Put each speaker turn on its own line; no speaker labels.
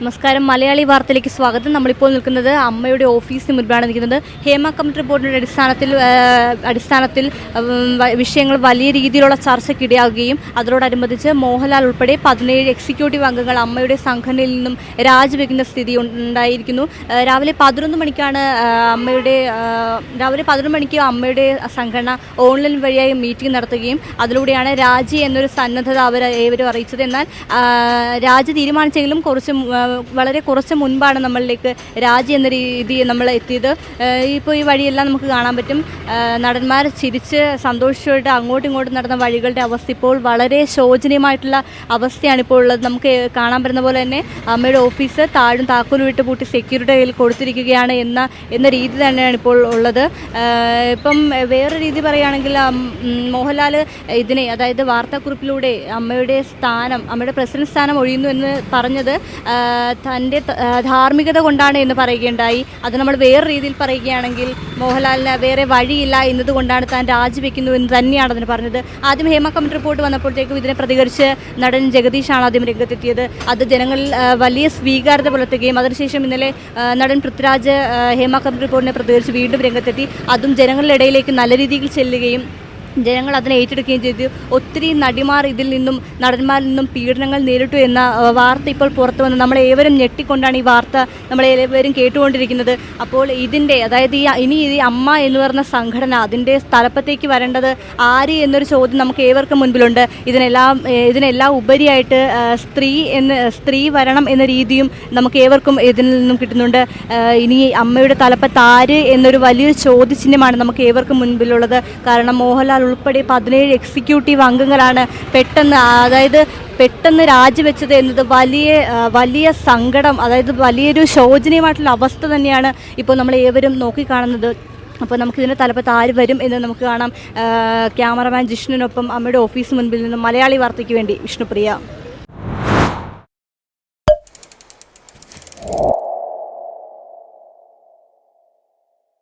നമസ്കാരം. മലയാളി വാർത്തയിലേക്ക് സ്വാഗതം. നമ്മളിപ്പോൾ നിൽക്കുന്നത് അമ്മയുടെ ഓഫീസിന് മുൻപാണ് നിൽക്കുന്നത്. ഹേമ കമ്മിറ്റി റിപ്പോർട്ടിന്റെ അടിസ്ഥാനത്തിൽ അടിസ്ഥാനത്തിൽ വിഷയങ്ങൾ വലിയ രീതിയിലുള്ള ചർച്ചയ്ക്കിടയാകുകയും അതിനോടനുബന്ധിച്ച് മോഹൻലാൽ ഉൾപ്പെടെ പതിനേഴ് എക്സിക്യൂട്ടീവ് അംഗങ്ങൾ അമ്മയുടെ സംഘടനയിൽ നിന്നും രാജിവെക്കുന്ന സ്ഥിതി ഉണ്ടായിരിക്കുന്നു. രാവിലെ പതിനൊന്ന് മണിക്കാണ് അമ്മയുടെ രാവിലെ പതിനൊന്ന് മണിക്ക് അമ്മയുടെ സംഘടന ഓൺലൈൻ വഴിയായി മീറ്റിംഗ് നടത്തുകയും അതിലൂടെയാണ് രാജി എന്നൊരു സന്നദ്ധത അവർ ഏവരും അറിയിച്ചത്. എന്നാൽ രാജി തീരുമാനിച്ചെങ്കിലും കുറച്ച് വളരെ കുറച്ച് മുൻപാണ് നമ്മളിലേക്ക് രാജി എന്ന രീതി നമ്മൾ എത്തിയത്. ഇപ്പോൾ ഈ വഴിയെല്ലാം നമുക്ക് കാണാൻ പറ്റും. നടന്മാർ ചിരിച്ച് സന്തോഷമായിട്ട് അങ്ങോട്ടും ഇങ്ങോട്ടും നടന്ന വഴികളുടെ അവസ്ഥ ഇപ്പോൾ വളരെ ശോചനീയമായിട്ടുള്ള അവസ്ഥയാണ് ഇപ്പോൾ ഉള്ളത്. നമുക്ക് കാണാൻ പറ്റുന്ന പോലെ തന്നെ അമ്മയുടെ ഓഫീസ് താഴും താക്കോലും വിട്ട് പൂട്ടി സെക്യൂരിറ്റി കയ്യിൽ കൊടുത്തിരിക്കുകയാണ് എന്ന എന്ന രീതി തന്നെയാണ് ഇപ്പോൾ ഉള്ളത്. ഇപ്പം വേറെ രീതി പറയുകയാണെങ്കിൽ മോഹൻലാൽ ഇതിനെ അതായത് വാർത്താക്കുറിപ്പിലൂടെ അമ്മയുടെ സ്ഥാനം അമ്മയുടെ പ്രസിഡന്റ് സ്ഥാനം ഒഴിയുന്നു എന്ന് പറഞ്ഞത് തന്റെ ധാർമ്മികത കൊണ്ടാണ് എന്ന് പറയുകയുണ്ടായി. അത് നമ്മൾ വേറെ രീതിയിൽ പറയുകയാണെങ്കിൽ മോഹൻലാലിന് വേറെ വഴിയില്ല എന്നതുകൊണ്ടാണ് താൻ രാജിവെക്കുന്നു എന്ന് തന്നെയാണ് അതിന് പറഞ്ഞത്. ആദ്യം ഹേമ കമ്മിറ്റി റിപ്പോർട്ട് വന്നപ്പോഴത്തേക്കും ഇതിനെ പ്രതികരിച്ച് നടൻ ജഗദീഷാണ് ആദ്യം രംഗത്തെത്തിയത്. അത് ജനങ്ങളിൽ വലിയ സ്വീകാര്യത പുലർത്തുകയും അതിനുശേഷം ഇന്നലെ നടൻ പൃഥ്വിരാജ് ഹേമ കമ്മിറ്റി റിപ്പോർട്ടിനെ പ്രതികരിച്ച് വീണ്ടും രംഗത്തെത്തി. അതും ജനങ്ങളുടെ ഇടയിലേക്ക് നല്ല രീതിയിൽ ചെല്ലുകയും ജനങ്ങൾ അതിനെ ഏറ്റെടുക്കുകയും ചെയ്തു. ഒത്തിരി നടിമാർ ഇതിൽ നിന്നും നടന്മാരിൽ നിന്നും പീഡനങ്ങൾ നേരിട്ടു എന്ന വാർത്ത ഇപ്പോൾ പുറത്തു വന്ന്. നമ്മളെ ഏവരും ഞെട്ടിക്കൊണ്ടാണ് ഈ വാർത്ത നമ്മളെ ഏവരും കേട്ടുകൊണ്ടിരിക്കുന്നത്. അപ്പോൾ ഇതിന്റെ അതായത് ഈ ഇനി ഈ അമ്മ എന്ന് പറഞ്ഞ സംഘടന അതിന്റെ സ്ഥലപ്പത്തേക്ക് വരേണ്ടത് ആര് എന്നൊരു ചോദ്യം നമുക്ക് ഏവർക്കും മുൻപിലുണ്ട്. ഇതിനെല്ലാം ഇതിനെല്ലാം ഉപരിയായിട്ട് സ്ത്രീ എന്ന് സ്ത്രീ വരണം എന്ന രീതിയും നമുക്ക് ഏവർക്കും ഇതിൽ നിന്നും കിട്ടുന്നുണ്ട്. ഇനി അമ്മയുടെ തലപ്പത്ത് ആര് എന്നൊരു വലിയൊരു ചോദ്യചിഹ്നമാണ് നമുക്ക് ഏവർക്കും മുൻപിലുള്ളത്. കാരണം മോഹൻലാൽ ഉൾപ്പെടെ പതിനേഴ് എക്സിക്യൂട്ടീവ് അംഗങ്ങളാണ് പെട്ടെന്ന് അതായത് പെട്ടെന്ന് രാജിവെച്ചത് എന്നത് വലിയ വലിയ സങ്കടം അതായത് വലിയൊരു ശോചനീയമായിട്ടുള്ള അവസ്ഥ തന്നെയാണ് ഇപ്പോൾ നമ്മൾ ഏവരും നോക്കിക്കാണുന്നത്. അപ്പോൾ നമുക്കിതിന്റെ തലപ്പത്ത് ആര് വരും എന്ന് നമുക്ക് കാണാം. ക്യാമറമാൻ ജിഷ്ണുവിനൊപ്പം അമ്മയുടെ ഓഫീസ് മുൻപിൽ നിന്നും മലയാളി വാർത്തയ്ക്ക് വേണ്ടി വിഷ്ണുപ്രിയ.